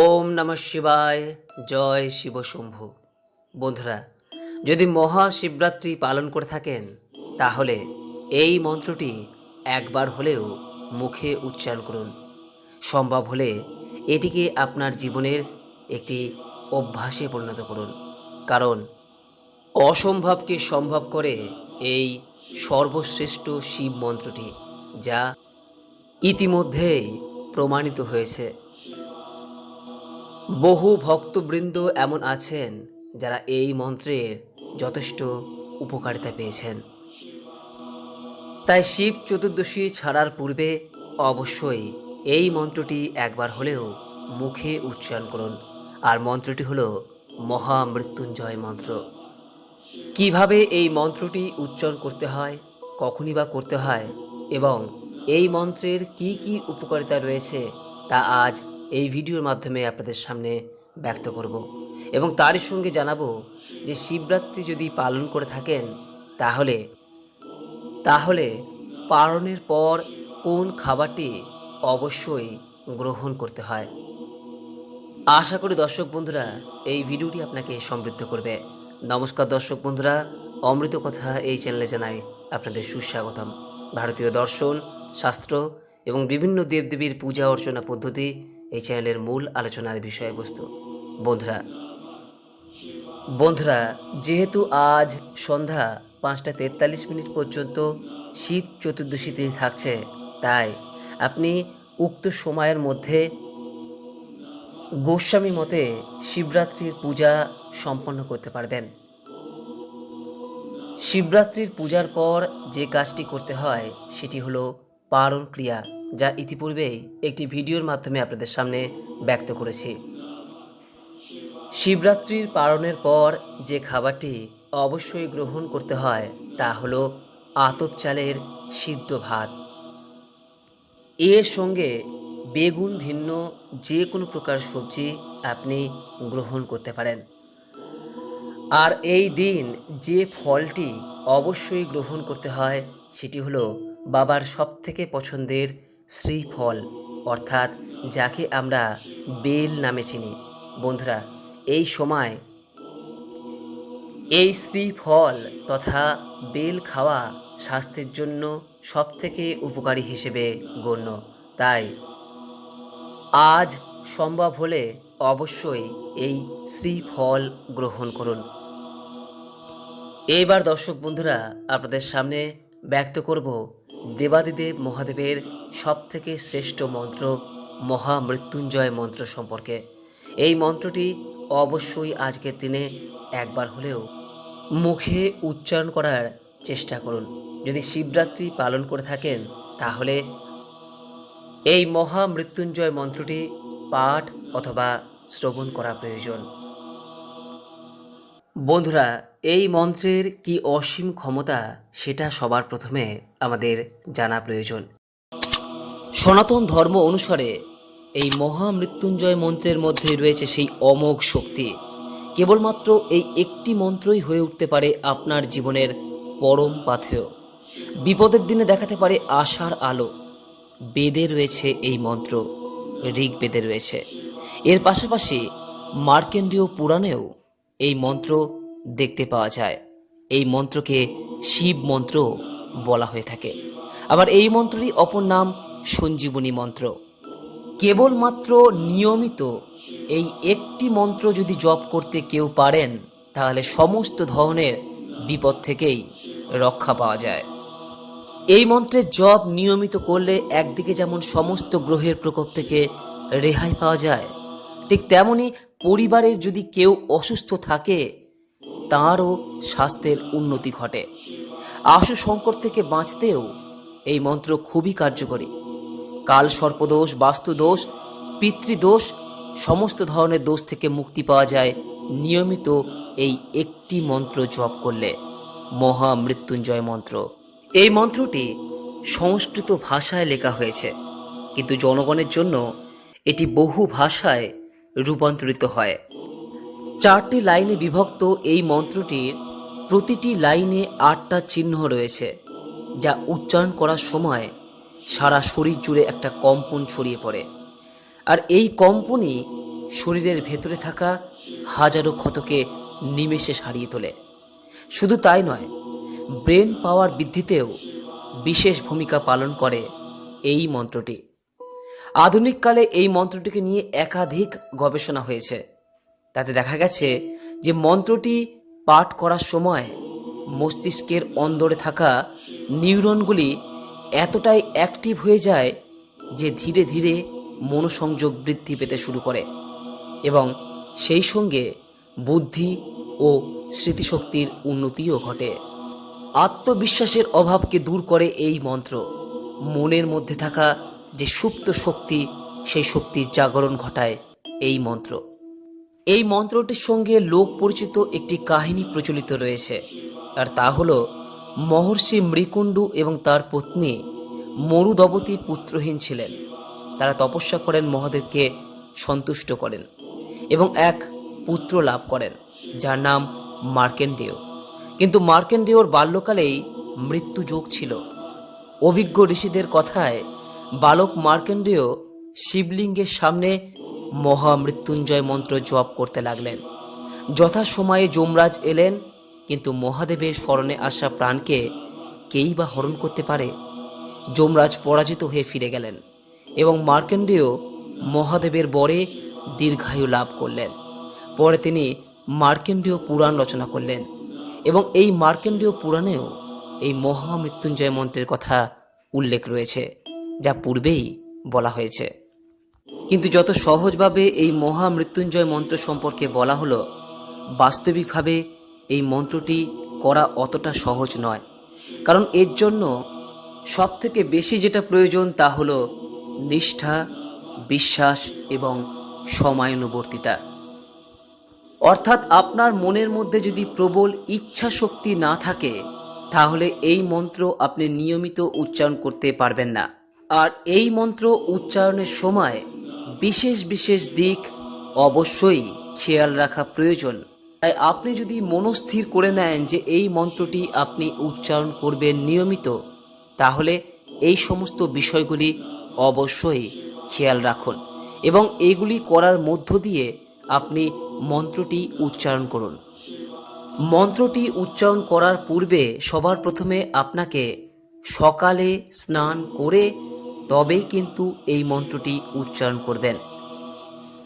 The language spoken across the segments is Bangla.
ওম নমঃ শিবায়, জয় শিব শম্ভু। বন্ধুরা, যদি মহাশিবরাত্রি পালন করে থাকেন, তাহলে এই মন্ত্রটি একবার হলেও মুখে উচ্চারণ করুন। সম্ভব হলে এটিকে আপনার জীবনের একটি অভ্যাসে পরিণত করুন। কারণ অসম্ভবকে সম্ভব করে এই সর্বশ্রেষ্ঠ শিব মন্ত্রটি, যা ইতিমধ্যেই প্রমাণিত হয়েছে। বহু ভক্তবৃন্দ এমন আছেন যারা এই মন্ত্রের যথেষ্ট উপকারিতা পেয়েছেন। তাই শিব চতুর্দশী ছাড়ার পূর্বে অবশ্যই এই মন্ত্রটি একবার হলেও মুখে উচ্চারণ করুন। আর মন্ত্রটি হল মহামৃত্যুঞ্জয় মন্ত্র। কীভাবে এই মন্ত্রটি উচ্চারণ করতে হয়, কখনই বা করতে হয়, এবং এই মন্ত্রের কি কি উপকারিতা রয়েছে, তা আজ এই ভিডিওর মাধ্যমে আপনাদের সামনে ব্যক্ত করব এবং তারই সঙ্গে জানাব যে শিবরাত্রি যদি পালন করে থাকেন, তাহলে তাহলে পালনের পর কোন খাবারটি অবশ্যই গ্রহণ করতে হয়। আশা করি দর্শক বন্ধুরা, এই ভিডিওটি আপনাকে সমৃদ্ধ করবে। নমস্কার দর্শক বন্ধুরা, অমৃত কথা এই চ্যানেলে জানাই আপনাদের সুস্বাগতম। ভারতীয় দর্শন, শাস্ত্র এবং বিভিন্ন দেবদেবীর পূজা অর্চনা পদ্ধতি এই চ্যানেলের মূল আলোচনার বিষয়বস্তু। বন্ধুরা বন্ধুরা, যেহেতু আজ সন্ধ্যা পাঁচটা তেতাল্লিশ মিনিট পর্যন্ত শিব চতুর্দশীতে থাকছে, তাই আপনি উক্ত সময়ের মধ্যে গোস্বামী মতে শিবরাত্রির পূজা সম্পন্ন করতে পারবেন। শিবরাত্রির পূজার পর যে কাজটি করতে হয়, সেটি হলো পারণ ক্রিয়া। যা ইতিপূর্বেই একটি ভিডিওর মাধ্যমে আপনাদের সামনে ব্যক্ত করেছি। শিবরাত্রির পালনের পর যে খাবারটি অবশ্যই গ্রহণ করতে হয়, তা হলো আতপ চালের সিদ্ধ ভাত। এর সঙ্গে বেগুন ভিন্ন যে কোনো প্রকার সবজি আপনি গ্রহণ করতে পারেন। আর এই দিন যে ফলটি অবশ্যই গ্রহণ করতে হয়, সেটি হলো বাবার সবথেকে পছন্দের শ্রীফল, অর্থাৎ যাকে আমরা বেল নামে চিনি। বন্ধুরা, এই সময় এই শ্রীফল তথা বেল খাওয়া স্বাস্থ্যের জন্য সবথেকে উপকারী হিসেবে গণ্য। তাই আজ সম্ভব হলে অবশ্যই এই শ্রীফল গ্রহণ করুন। এইবার দর্শক বন্ধুরা, আপনাদের সামনে ব্যক্ত করব দেবাদিদেব মহাদেবের সবথেকে শ্রেষ্ঠ মন্ত্র, মহামৃত্যুঞ্জয় মন্ত্র সম্পর্কে। এই মন্ত্রটি অবশ্যই আজকের দিনে একবার হলেও মুখে উচ্চারণ করার চেষ্টা করুন। যদি শিবরাত্রি পালন করে থাকেন, তাহলে এই মহামৃত্যুঞ্জয় মন্ত্রটি পাঠ অথবা শ্রবণ করা প্রয়োজন। বন্ধুরা, এই মন্ত্রের কি অসীম ক্ষমতা, সেটা সবার প্রথমে আমাদের জানা প্রয়োজন। সনাতন ধর্ম অনুসারে এই মহামৃত্যুঞ্জয় মন্ত্রের মধ্যে রয়েছে সেই অমোঘ শক্তি। কেবলমাত্র এই একটি মন্ত্রই হয়ে উঠতে পারে আপনার জীবনের পরম পাথেয়। বিপদের দিনে দেখাতে পারে আশার আলো। বেদে রয়েছে এই মন্ত্র, ঋগ্বেদে রয়েছে। এর পাশাপাশি মার্কেন্ডীয় পুরাণেও এই মন্ত্র দেখতে পাওয়া যায়। এই মন্ত্রকে শিব মন্ত্র বলা হয়ে থাকে। আবার এই মন্ত্রই অপর নাম সঞ্জীবনী মন্ত্র। কেবলমাত্র নিয়মিত এই একটি মন্ত্র যদি জপ করতে কেউ পারেন, তাহলে সমস্ত ধরনের বিপদ থেকেই রক্ষা পাওয়া যায়। এই মন্ত্রের জপ নিয়মিত করলে একদিকে যেমন সমস্ত গ্রহের প্রকোপ থেকে রেহাই পাওয়া যায়, ঠিক তেমনি পরিবারের যদি কেউ অসুস্থ থাকে, তাঁরও স্বাস্থ্যের উন্নতি ঘটে। আশু সংকট থেকে বাঁচতেও এই মন্ত্র খুবই কার্যকরী। কাল সর্পদোষ, বাস্তুদোষ, পিতৃদোষ, সমস্ত ধরনের দোষ থেকে মুক্তি পাওয়া যায়। নিয়মিত এই একটি মন্ত্র জপ করলে। মহা মৃত্যুঞ্জয় মন্ত্র। এই মন্ত্রটি সংস্কৃত ভাষায় লেখা হয়েছে। কিন্তু জনগণের জন্য এটি বহু ভাষায় রূপান্তরিত হয়। চারটি লাইনে বিভক্ত এই মন্ত্রটির প্রতিটি লাইনে আটটা চিহ্ন রয়েছে, যা উচ্চারণ করার সময় সারা শরীর জুড়ে একটা কম্পন ছড়িয়ে পড়ে। আর এই কম্পনই শরীরের ভেতরে থাকা হাজারো ক্ষতকে নিমেষে সারিয়ে তোলে। শুধু তাই নয়, ব্রেন পাওয়ার বৃদ্ধিতেও বিশেষ ভূমিকা পালন করে এই মন্ত্রটি। আধুনিককালে এই মন্ত্রটিকে নিয়ে একাধিক গবেষণা হয়েছে। তাতে দেখা গেছে যে মন্ত্রটি পাঠ করার সময় মস্তিষ্কের অন্দরে থাকা নিউরনগুলি এতটাই অ্যাক্টিভ হয়ে যায় যে ধীরে ধীরে মনোসংযোগ বৃদ্ধি পেতে শুরু করে এবং সেই সঙ্গে বুদ্ধি ও স্মৃতিশক্তির উন্নতিও ঘটে। আত্মবিশ্বাসের অভাবকে দূর করে এই মন্ত্র। মনের মধ্যে থাকা যে সুপ্ত শক্তি, সেই শক্তির জাগরণ ঘটায় এই মন্ত্র। এই মন্ত্রটির সঙ্গে লোক পরিচিত একটি কাহিনী প্রচলিত রয়েছে, আর তা হল মহর্ষি মৃকুণ্ডু এবং তার পত্নী মরুদবতী পুত্রহীন ছিলেন। তারা তপস্যা করেন, মহাদেবকে সন্তুষ্ট করেন এবং এক পুত্র লাভ করেন, যার নাম মার্কেন্ডেয়। কিন্তু মার্কেন্ডেয়র বাল্যকালেই মৃত্যু যোগ ছিল। অভিজ্ঞ ঋষিদের কথায় বালক মার্কেন্ডেয় শিবলিঙ্গের সামনে মহামৃত্যুঞ্জয় মন্ত্র জপ করতে লাগলেন। যথাসময়ে যমরাজ এলেন কিন্তু মহাদেবের স্মরণে আসা প্রাণকে কেই বা হরণ করতে পারে? যমরাজ পরাজিত হয়ে ফিরে গেলেন এবং মার্কেন্ডেয় মহাদেবের বরে দীর্ঘায়ু লাভ করলেন। পরে তিনি মার্কেন্ডীয় পুরাণ রচনা করলেন এবং এই মার্কেন্ডীয় পুরাণেও এই মহামৃত্যুঞ্জয় মন্ত্রের কথা উল্লেখ রয়েছে, যা পূর্বেই বলা হয়েছে। কিন্তু যত সহজভাবে এই মহামৃত্যুঞ্জয় মন্ত্র সম্পর্কে বলা হলো, বাস্তবিকভাবে এই মন্ত্রটি করা অতটা সহজ নয়। কারণ এর জন্য সবথেকে বেশি যেটা প্রয়োজন তা হলো নিষ্ঠা, বিশ্বাস এবং সময়ানুবর্তিতা। অর্থাৎ আপনার মনের মধ্যে যদি প্রবল ইচ্ছা শক্তি না থাকে, তাহলে এই মন্ত্র আপনি নিয়মিত উচ্চারণ করতে পারবেন না। আর এই মন্ত্র উচ্চারণের সময় বিশেষ বিশেষ দিক অবশ্যই খেয়াল রাখা প্রয়োজন। তাই আপনি যদি মনস্থির করে নেন যে এই মন্ত্রটি আপনি উচ্চারণ করবেন নিয়মিত, তাহলে এই সমস্ত বিষয়গুলি অবশ্যই খেয়াল রাখুন এবং এইগুলি করার মধ্য দিয়ে আপনি মন্ত্রটি উচ্চারণ করুন। মন্ত্রটি উচ্চারণ করার পূর্বে সবার প্রথমে আপনাকে সকালে স্নান করে তবেই কিন্তু এই মন্ত্রটি উচ্চারণ করবেন।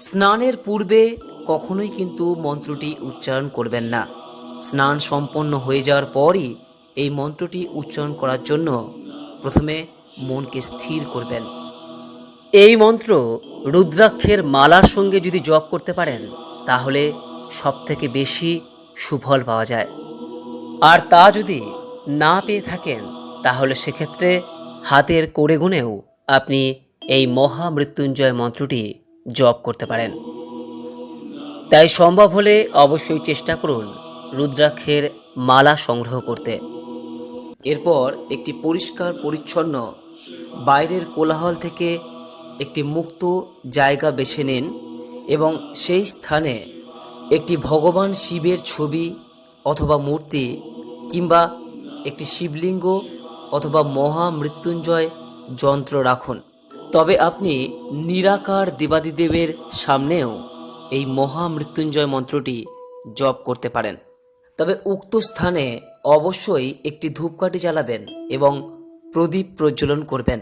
স্নানের পূর্বে কখনোই কিন্তু মন্ত্রটি উচ্চারণ করবেন না। স্নান সম্পন্ন হয়ে যাওয়ার পরই এই মন্ত্রটি উচ্চারণ করার জন্য প্রথমে মনকে স্থির করবেন। এই মন্ত্র রুদ্রাক্ষের মালার সঙ্গে যদি জপ করতে পারেন, তাহলে সবথেকে বেশি সুফল পাওয়া যায়। আর তা যদি না পেয়ে থাকেন, তাহলে সেক্ষেত্রে হাতের করে গুণেও আপনি এই মহামৃত্যুঞ্জয় মন্ত্রটি জপ করতে পারেন। তাই সম্ভব হলে অবশ্যই চেষ্টা করুন রুদ্রাক্ষের মালা সংগ্রহ করতে। এরপর একটি পরিষ্কার পরিচ্ছন্ন বাইরের কোলাহল থেকে একটি মুক্ত জায়গা বেছে নিন এবং সেই স্থানে একটি ভগবান শিবের ছবি অথবা মূর্তি কিংবা একটি শিবলিঙ্গ অথবা মহামৃত্যুঞ্জয় যন্ত্র রাখুন। তবে আপনি নিরাকার দেবাদিদেবের সামনেও এই মহামৃত্যুঞ্জয় মন্ত্রটি জপ করতে পারেন। তবে উক্ত স্থানে অবশ্যই একটি ধূপকাঠি জ্বালাবেন এবং প্রদীপ প্রজ্বলন করবেন।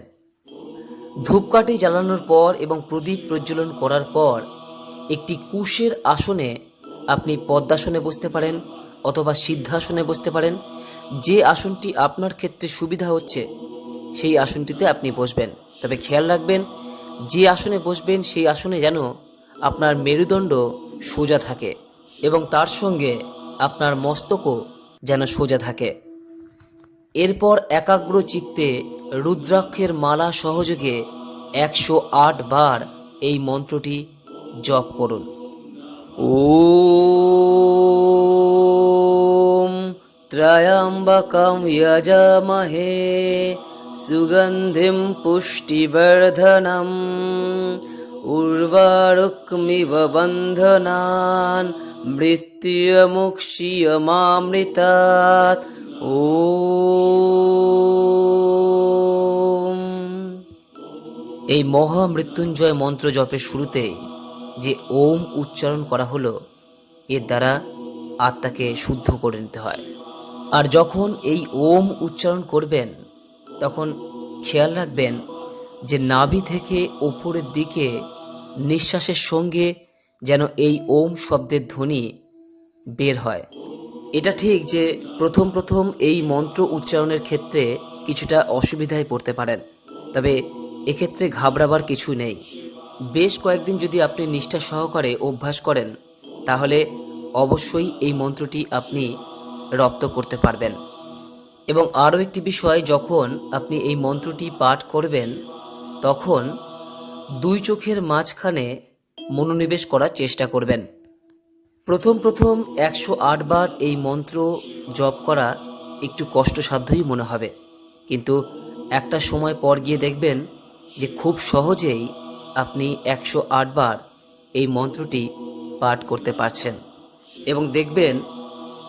ধূপকাঠি জ্বালানোর পর এবং প্রদীপ প্রজ্বলন করার পর একটি কুশের আসনে আপনি পদ্মাসনে বসতে পারেন অথবা সিদ্ধাসনে বসতে পারেন। যে আসনটি আপনার ক্ষেত্রে সুবিধা হচ্ছে, সেই আসনটিতে আপনি বসবেন। তবে খেয়াল রাখবেন, যে আসনে বসবেন, সেই আসনে যেন আপনার মেরুদণ্ড সোজা থাকে এবং তার সঙ্গে আপনার মস্তকও যেন সোজা থাকে। এরপর একাগ্র চিত্তে রুদ্রাক্ষের মালা সহযোগে একশো আট বার এই মন্ত্রটি জপ করুন। ওম ত্রয়ম্বকম যজামহে সুগন্ধিম পুষ্টিবর্ধনম উর্বারুকমিব বন্ধনান মৃত্যুমুক্ষিয়মামৃতাৎ ওম এই মহামৃত্যুঞ্জয় মন্ত্র জপের শুরুতে যে ওম উচ্চারণ করা হলো, এর দ্বারা আত্মাকে শুদ্ধ করে নিতে হয়। আর যখন এই ওম উচ্চারণ করবেন, তখন খেয়াল রাখবেন যে নাভি থেকে ওপরের দিকে নিঃশ্বাসের সঙ্গে যেন এই ওম শব্দের ধ্বনি বের হয়। এটা ঠিক যে প্রথম প্রথম এই মন্ত্র উচ্চারণের ক্ষেত্রে কিছুটা অসুবিধায় পড়তে পারেন, তবে এক্ষেত্রে ঘাবড়াবার কিছু নেই। বেশ কয়েকদিন যদি আপনি নিষ্ঠা সহকারে অভ্যাস করেন, তাহলে অবশ্যই এই মন্ত্রটি আপনি রপ্ত করতে পারবেন। এবং আরও একটি বিষয়, যখন আপনি এই মন্ত্রটি পাঠ করবেন, তখন দুই চোখের মাঝখানে মনোনিবেশ করার চেষ্টা করবেন। প্রথম প্রথম একশো বার এই মন্ত্র জপ করা একটু কষ্টসাধ্যই মনে হবে। কিন্তু একটা সময় পর গিয়ে দেখবেন যে খুব সহজেই আপনি একশো বার এই মন্ত্রটি পাঠ করতে পারছেন এবং দেখবেন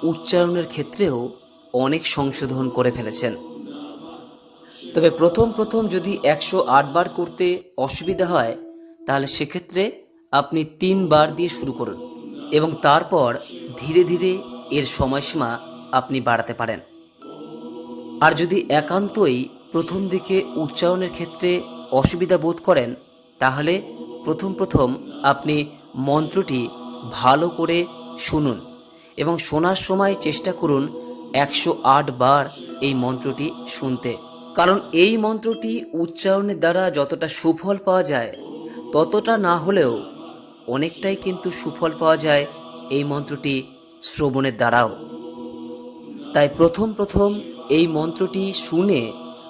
উচ্চারণের ক্ষেত্রেও অনেক সংশোধন করে ফেলেছেন। তবে প্রথম প্রথম যদি একশো আট বার করতে অসুবিধা হয়, তাহলে সেক্ষেত্রে আপনি তিনবার দিয়ে শুরু করুন এবং তারপর ধীরে ধীরে এর সময়সীমা আপনি বাড়াতে পারেন। আর যদি একান্তই প্রথম দিকে উচ্চারণের ক্ষেত্রে অসুবিধা বোধ করেন, তাহলে প্রথম প্রথম আপনি মন্ত্রটি ভালো করে শুনুন এবং শোনার সময় চেষ্টা করুন একশো আট বার এই মন্ত্রটি শুনতে। কারণ এই মন্ত্রটি উচ্চারণের দ্বারা যতটা সুফল পাওয়া যায়, ততটা না হলেও অনেকটাই কিন্তু সুফল পাওয়া যায় এই মন্ত্রটি শ্রবণের দ্বারাও। তাই প্রথম প্রথম এই মন্ত্রটি শুনে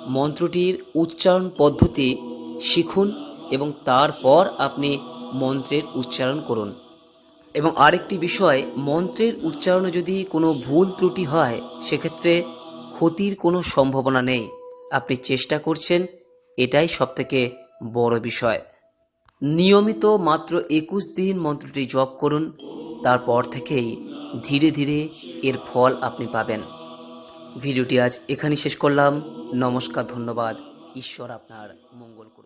মন্ত্রটির উচ্চারণ পদ্ধতি শিখুন এবং তারপর আপনি মন্ত্রের উচ্চারণ করুন। এবং আরেকটি বিষয়, মন্ত্রের উচ্চারণে যদি কোনো ভুল ত্রুটি হয়, সেক্ষেত্রে ক্ষতির কোনো সম্ভাবনা নেই। আপনি চেষ্টা করছেন, এটাই সবথেকে বড় বিষয়। নিয়মিত মাত্র একুশ দিন মন্ত্রটি জপ করুন, তারপর থেকেই ধীরে ধীরে এর ফল আপনি পাবেন। ভিডিওটি আজ এখানেই শেষ করলাম। নমস্কার, ধন্যবাদ। ঈশ্বর আপনার মঙ্গল করুন।